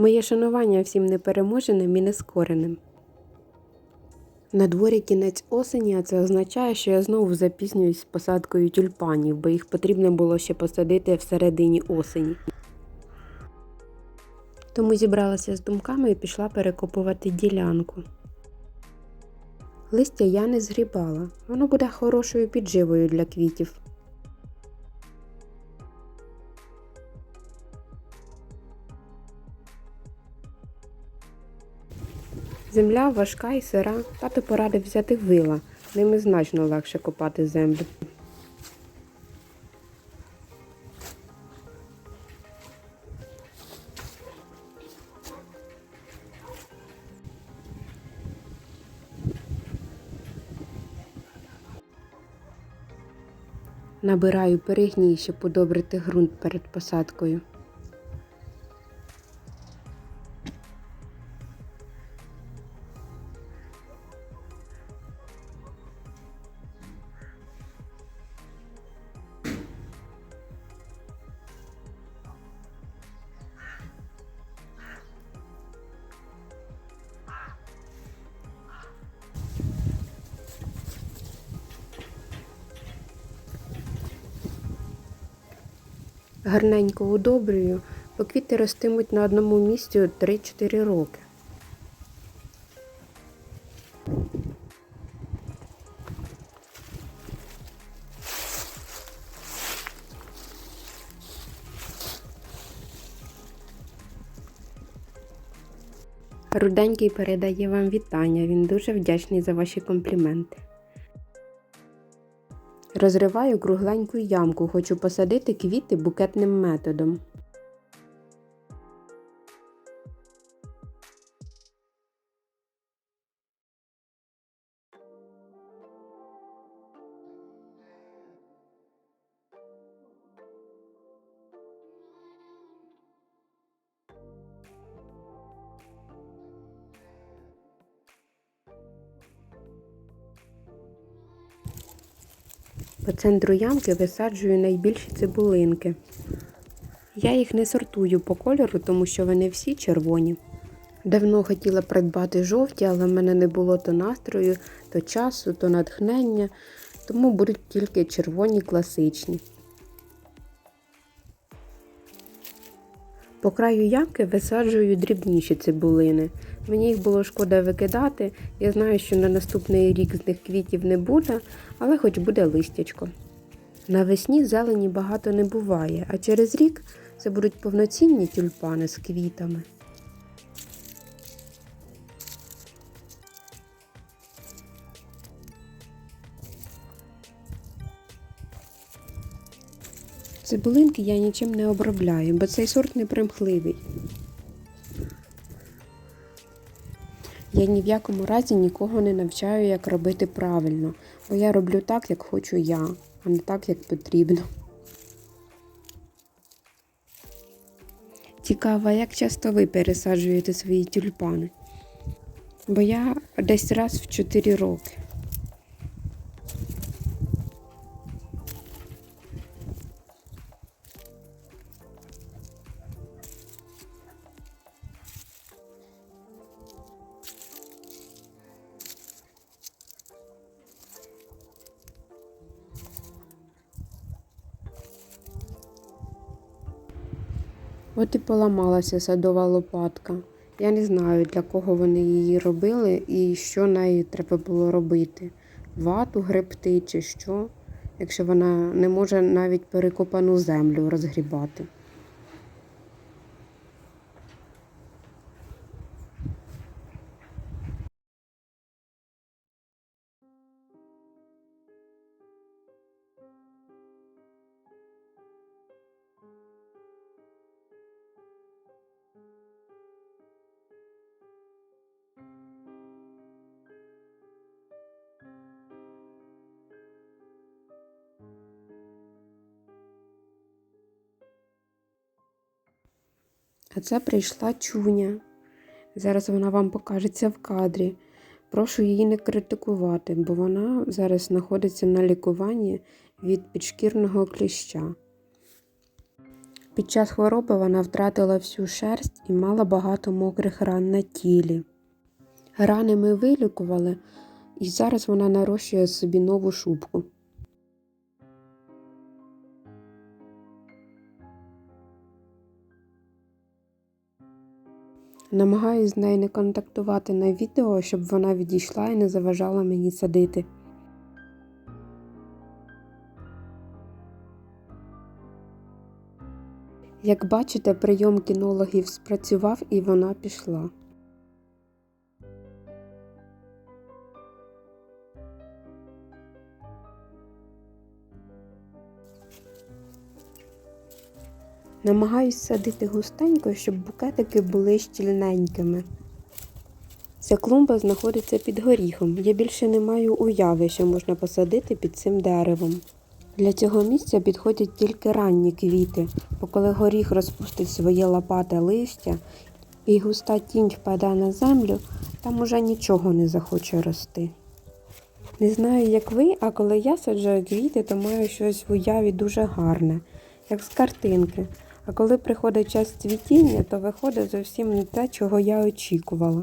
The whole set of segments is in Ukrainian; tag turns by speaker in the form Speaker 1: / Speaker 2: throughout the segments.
Speaker 1: Моє шанування всім непереможеним і нескореним. На дворі кінець осені, а це означає, що я знову запізнююсь з посадкою тюльпанів, бо їх потрібно було ще посадити всередині осені. Тому зібралася з думками і пішла перекопувати ділянку. Листя я не згрібала, воно буде хорошою підживою для квітів. Земля важка і сира, тато порадив взяти вила, ними значно легше копати землю. Набираю перегній, щоб подобрити ґрунт перед посадкою. Гарненько удобрюю, бо квіти ростимуть на одному місці 3-4 роки. Руденький передає вам вітання. Він дуже вдячний за ваші компліменти. Розриваю кругленьку ямку, хочу посадити квіти букетним методом. По центру ямки висаджую найбільші цибулинки. Я їх не сортую по кольору, тому що вони всі червоні. Давно хотіла придбати жовті, але в мене не було то настрою, то часу, то натхнення, тому будуть тільки червоні класичні. По краю ямки висаджую дрібніші цибулини. Мені їх було шкода викидати. Я знаю, що на наступний рік з них квітів не буде, але хоч буде листячко. Навесні зелені багато не буває, а через рік це будуть повноцінні тюльпани з квітами. Цибулинки я нічим не обробляю, бо цей сорт непримхливий. Я ні в якому разі нікого не навчаю, як робити правильно, бо я роблю так, як хочу я, а не так, як потрібно. Цікаво, як часто ви пересаджуєте свої тюльпани? Бо я десь раз в 4 роки. От і поламалася садова лопатка. Я не знаю, для кого вони її робили і що нею треба було робити. Вату гребти чи що, якщо вона не може навіть перекопану землю розгрібати. А це прийшла чуня. Зараз вона вам покажеться в кадрі. Прошу її не критикувати, бо вона зараз знаходиться на лікуванні від підшкірного кліща. Під час хвороби вона втратила всю шерсть і мала багато мокрих ран на тілі. Рани ми вилікували, і зараз вона нарощує собі нову шубку. Намагаюсь з нею не контактувати на відео, щоб вона відійшла і не заважала мені садити. Як бачите, прийом кінологів спрацював і вона пішла. Намагаюсь садити густенько, щоб букетики були щільненькими. Ця клумба знаходиться під горіхом. Я більше не маю уяви, що можна посадити під цим деревом. Для цього місця підходять тільки ранні квіти, бо коли горіх розпустить своє лопате листя і густа тінь впаде на землю, там уже нічого не захоче рости. Не знаю, як ви, а коли я саджаю квіти, то маю щось в уяві дуже гарне, як з картинки. А коли приходить час цвітіння, то виходить зовсім не те, чого я очікувала.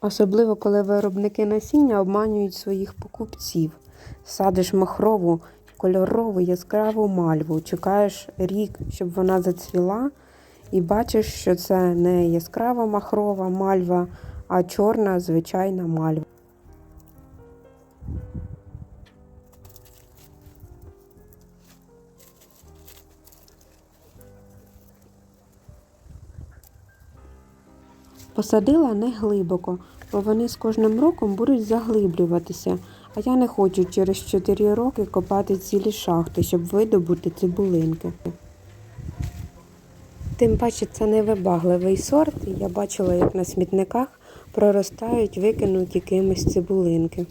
Speaker 1: Особливо, коли виробники насіння обманюють своїх покупців. Садиш махрову, кольорову, яскраву мальву, чекаєш рік, щоб вона зацвіла, і бачиш, що це не яскрава махрова мальва, а чорна звичайна мальва. Посадила не глибоко, бо вони з кожним роком будуть заглиблюватися, а я не хочу через 4 роки копати цілі шахти, щоб видобути цибулинки. Тим паче це не вибагливий сорт, я бачила, як на смітниках проростають викинуті кимось цибулинки.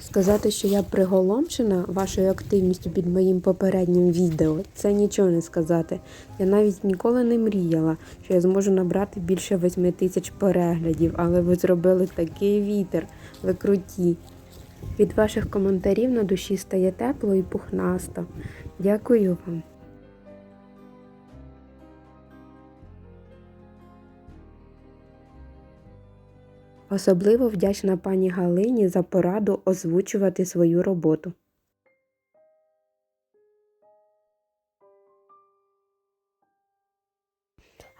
Speaker 1: Сказати, що я приголомшена вашою активністю під моїм попереднім відео, це нічого не сказати. Я навіть ніколи не мріяла, що я зможу набрати більше 8 тисяч переглядів, але ви зробили такий вітер, ви круті. Від ваших коментарів на душі стає тепло і пухнасто. Дякую вам. Особливо вдячна пані Галині за пораду озвучувати свою роботу.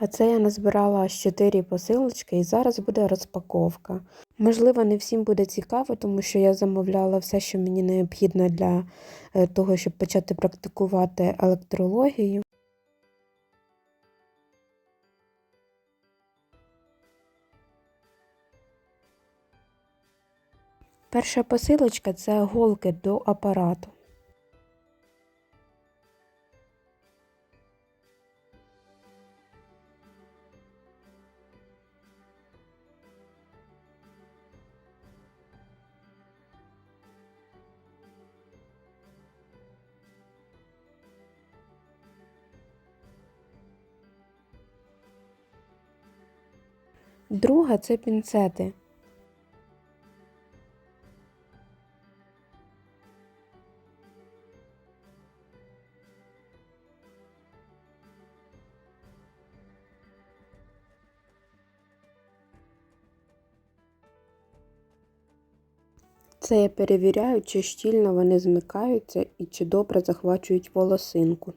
Speaker 1: А це я назбирала 4 посилочки і зараз буде розпаковка. Можливо, не всім буде цікаво, тому що я замовляла все, що мені необхідно для е, того, щоб почати практикувати електрологію. Перша посилочка це голки до апарату. Друга це пінцети. Це я перевіряю, чи щільно вони змикаються і чи добре захвачують волосинку.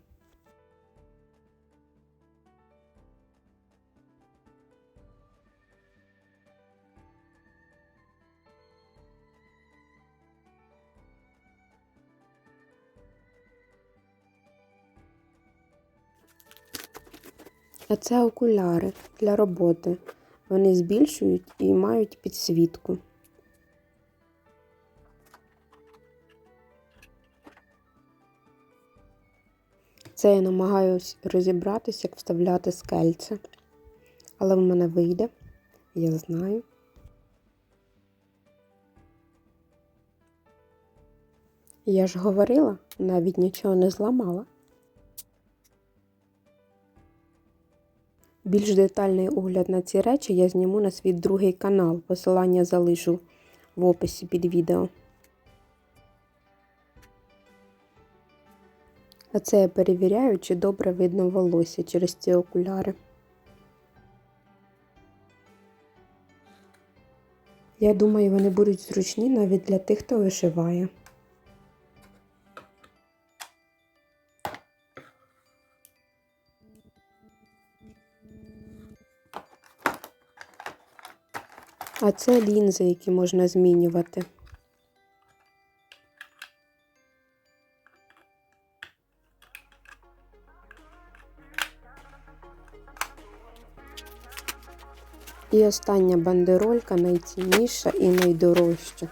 Speaker 1: А це окуляри для роботи. Вони збільшують і мають підсвітку. Це я намагаюсь розібратися, як вставляти скельце. Але в мене вийде, я знаю. Я ж говорила, навіть нічого не зламала. Більш детальний огляд на ці речі я зніму на свій другий канал. Посилання залишу в описі під відео. А це я перевіряю, чи добре видно волосся через ці окуляри. Я думаю, вони будуть зручні навіть для тих, хто вишиває. А це лінзи, які можна змінювати. І остання бандеролька найцінніша і найдорожча.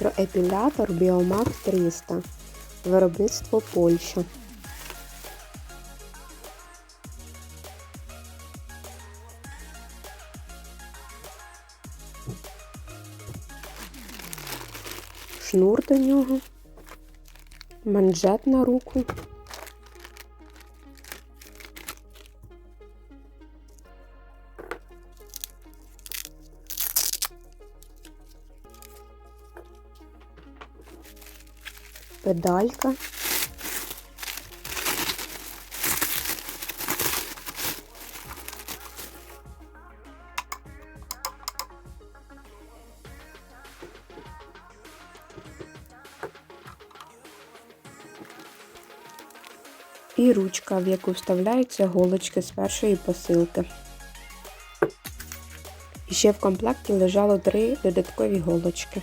Speaker 1: Електроепілятор Біомак 300. Виробництво Польща. Шнур до нього. Манжет на руку. Педалька. І ручка, в яку вставляються голочки з першої посилки. І ще в комплекті лежало три додаткові голочки.